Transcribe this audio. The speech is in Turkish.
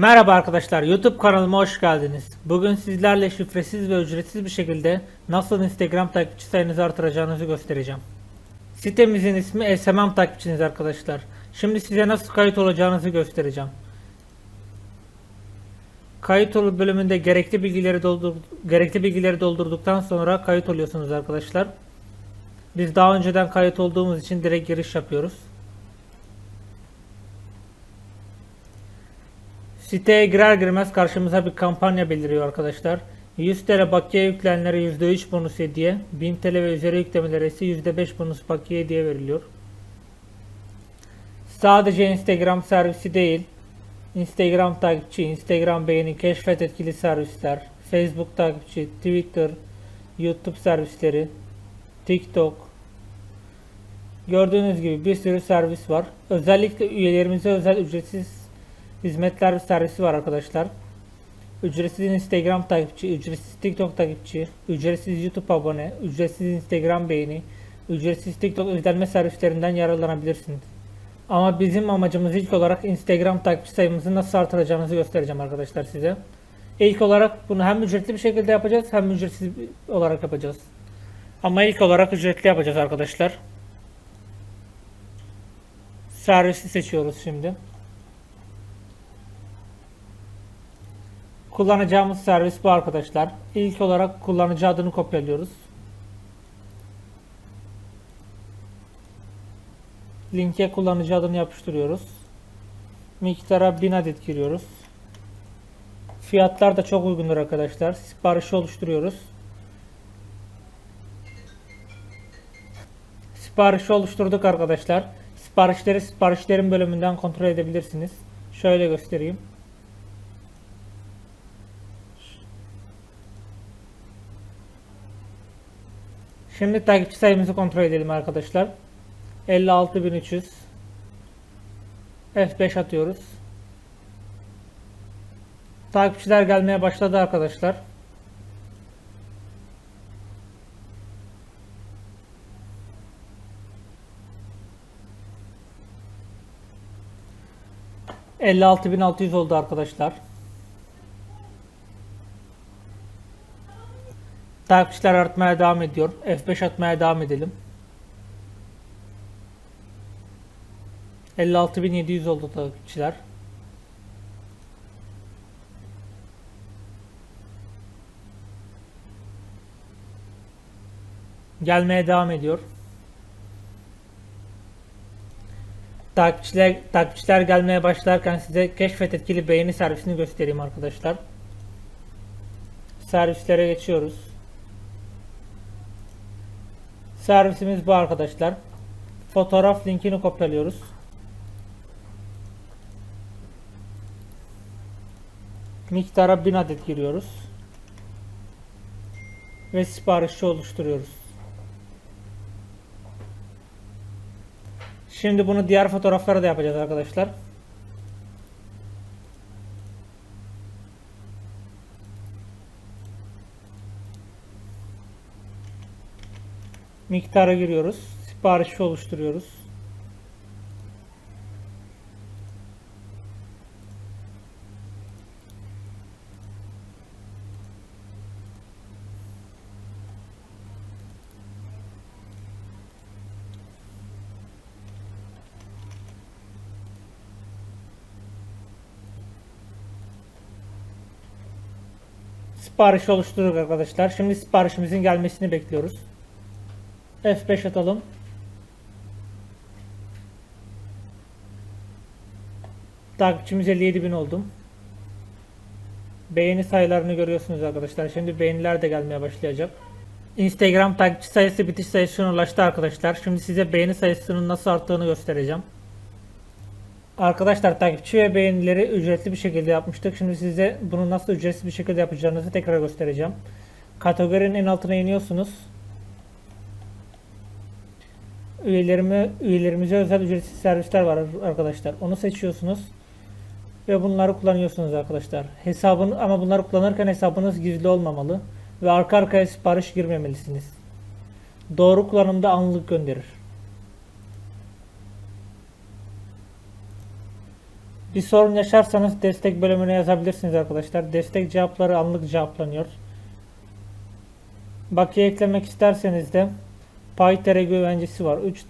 Merhaba arkadaşlar, YouTube kanalıma hoş geldiniz. Bugün sizlerle şifresiz ve ücretsiz bir şekilde nasıl Instagram takipçi sayınızı artıracağınızı göstereceğim. Sitemizin ismi SMM takipçiniz arkadaşlar. Şimdi size nasıl kayıt olacağınızı göstereceğim. Kayıt ol bölümünde gerekli bilgileri doldur gerekli bilgileri doldurduktan sonra kayıt oluyorsunuz arkadaşlar. Biz daha önceden kayıt olduğumuz için direkt giriş yapıyoruz. Siteye girer girmez karşımıza bir kampanya beliriyor arkadaşlar. 100 TL bakiye yüklenenlere %3 bonus hediye, 1000 TL ve üzeri yüklemelere ise %5 bonus bakiye hediye veriliyor. Sadece Instagram servisi değil, Instagram takipçi, Instagram beğeni, keşfet etkili servisler, Facebook takipçi, Twitter, YouTube servisleri, TikTok, Gördüğünüz gibi bir sürü servis var. Özellikle üyelerimize özel ücretsiz hizmetler servisi var arkadaşlar. Ücretsiz Instagram takipçi, ücretsiz TikTok takipçi, ücretsiz YouTube abone, ücretsiz Instagram beğeni, ücretsiz TikTok izlenme servislerinden yararlanabilirsiniz. Ama bizim amacımız ilk olarak Instagram takipçi sayımızı nasıl artıracağınızı göstereceğim arkadaşlar size. İlk olarak bunu hem ücretli bir şekilde yapacağız hem ücretsiz olarak yapacağız. Ama ilk olarak ücretli yapacağız arkadaşlar. Servisi seçiyoruz şimdi. Kullanacağımız servis bu arkadaşlar. İlk olarak kullanıcı adını kopyalıyoruz. Linke kullanıcı adını yapıştırıyoruz. Miktara 1000 adet giriyoruz. Fiyatlar da çok uygundur arkadaşlar. Siparişi oluşturuyoruz. Siparişi oluşturduk arkadaşlar. Siparişleri siparişlerin bölümünden kontrol edebilirsiniz. Şöyle göstereyim. Şimdi takipçi sayımızı kontrol edelim arkadaşlar. 56300 F5 atıyoruz. Takipçiler gelmeye başladı arkadaşlar. ...56.600 oldu arkadaşlar. Takipçiler artmaya devam ediyor. F5 atmaya devam edelim. 56.700 oldu takipçiler. Gelmeye devam ediyor. Takipçiler, takipçiler gelmeye başlarken size keşfet etkili beğeni servisini göstereyim arkadaşlar. Servislere geçiyoruz. Servisimiz bu arkadaşlar. Fotoğraf linkini kopyalıyoruz. Miktara 1000 adet giriyoruz. Ve siparişi oluşturuyoruz. Şimdi bunu diğer fotoğraflara da yapacağız arkadaşlar. Miktara giriyoruz. Siparişi oluşturuyoruz. Sipariş oluşturduk arkadaşlar. Şimdi siparişimizin gelmesini bekliyoruz. F5 atalım. Takipçimiz 57 bin oldum. Beğeni sayılarını görüyorsunuz arkadaşlar. Şimdi beğeniler de gelmeye başlayacak. Instagram takipçi sayısı bitiş sayısına ulaştı arkadaşlar. Şimdi size beğeni sayısının nasıl arttığını göstereceğim. Arkadaşlar takipçi ve beğenileri ücretli bir şekilde yapmıştık. Şimdi size bunu nasıl ücretsiz bir şekilde yapacağınızı tekrar göstereceğim. Kategorinin en altına iniyorsunuz. Üyelerime, üyelerimize özel ücretsiz servisler var arkadaşlar. Onu seçiyorsunuz. Ve bunları kullanıyorsunuz arkadaşlar. Hesabın ama bunları kullanırken hesabınız gizli olmamalı. Ve arka arkaya sipariş girmemelisiniz. Doğru kullanımda anlık gönderir. Bir sorun yaşarsanız destek bölümüne yazabilirsiniz arkadaşlar. Destek cevapları anlık cevaplanıyor. Bakiye eklemek isterseniz de PyTR güvencesi var. 3